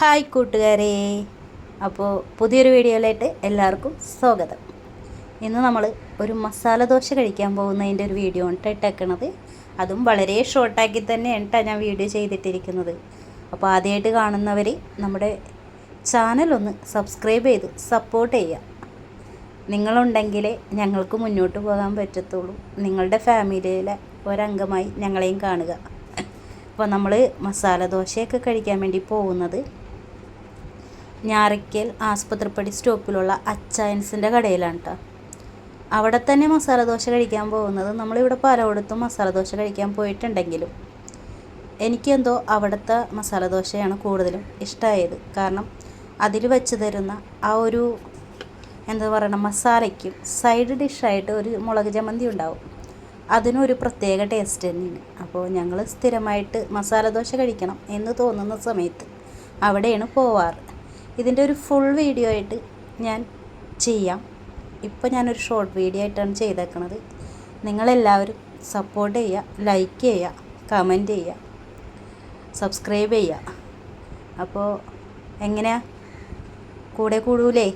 Hi കൂട്ടുകാരെ. അപ്പോൾ പുതിയൊരു വീഡിയോയിലായിട്ട് എല്ലാവർക്കും സ്വാഗതം. ഇന്ന് നമ്മൾ ഒരു മസാല ദോശ കഴിക്കാൻ പോകുന്നതിന്റെ ഒരു വീഡിയോ ആണ് ട്ടോ ഇട്ടേക്കണത്. അതും വളരെ ഷോർട്ടാക്കി തന്നെയാണ് ട്ടോ ഞാൻ വീഡിയോ ചെയ്തിട്ടിരിക്കുന്നത്. അപ്പോൾ ആദ്യമായിട്ട് കാണുന്നവർ നമ്മുടെ ചാനലൊന്ന് സബ്സ്ക്രൈബ് ചെയ്ത് സപ്പോർട്ട് ചെയ്യുക നിങ്ങളുണ്ടെങ്കിലേ ഞങ്ങൾക്ക് മുന്നോട്ട് പോകാൻ പറ്റത്തുള്ളൂ. നിങ്ങളുടെ ഫാമിലിയിലെ ഒരംഗമായി ഞങ്ങളെയും കാണുക. അപ്പോൾ നമ്മൾ മസാല ദോശയൊക്കെ കഴിക്കാൻ വേണ്ടി പോകുന്നത് ഞാറയ്ക്കൽ ആസ്പത്രിപ്പടി സ്റ്റോപ്പിലുള്ള അച്ചായൻസിന്റെ കടയിലാണ് കേട്ടോ അവിടെ തന്നെ മസാല ദോശ കഴിക്കാൻ പോകുന്നത് നമ്മളിവിടെ പലയിടത്തും മസാല ദോശ കഴിക്കാൻ പോയിട്ടുണ്ടെങ്കിലും എനിക്കെന്തോ അവിടുത്തെ മസാല ദോശയാണ് കൂടുതലും ഇഷ്ടമായത് കാരണം അതിൽ വെച്ച് തരുന്ന ആ ഒരു എന്താ പറയുക മസാലയ്ക്കും സൈഡ് ഡിഷായിട്ട് ഒരു മുളക് ചമ്മന്തി ഉണ്ടാവും. അതിനൊരു പ്രത്യേക ടേസ്റ്റ് തന്നെയാണ്. അപ്പോൾ ഞങ്ങൾ സ്ഥിരമായിട്ട് മസാല ദോശ കഴിക്കണം എന്ന് തോന്നുന്ന സമയത്ത് അവിടെയാണ് പോവാറ്. ഇതിന്റെ ഒരു ഫുൾ വീഡിയോ ആയിട്ട് ഞാൻ ചെയ്യാം. ഇപ്പോൾ ഞാനൊരു ഷോർട്ട് വീഡിയോ ആയിട്ടാണ് ചെയ്തേക്കണത്. നിങ്ങളെല്ലാവരും സപ്പോർട്ട് ചെയ്യുക ലൈക്ക് ചെയ്യുക കമന്റ് ചെയ്യുക സബ്സ്ക്രൈബ് ചെയ്യുക. അപ്പോൾ എങ്ങനെയാ? കൂടെ കൂടൂലേ?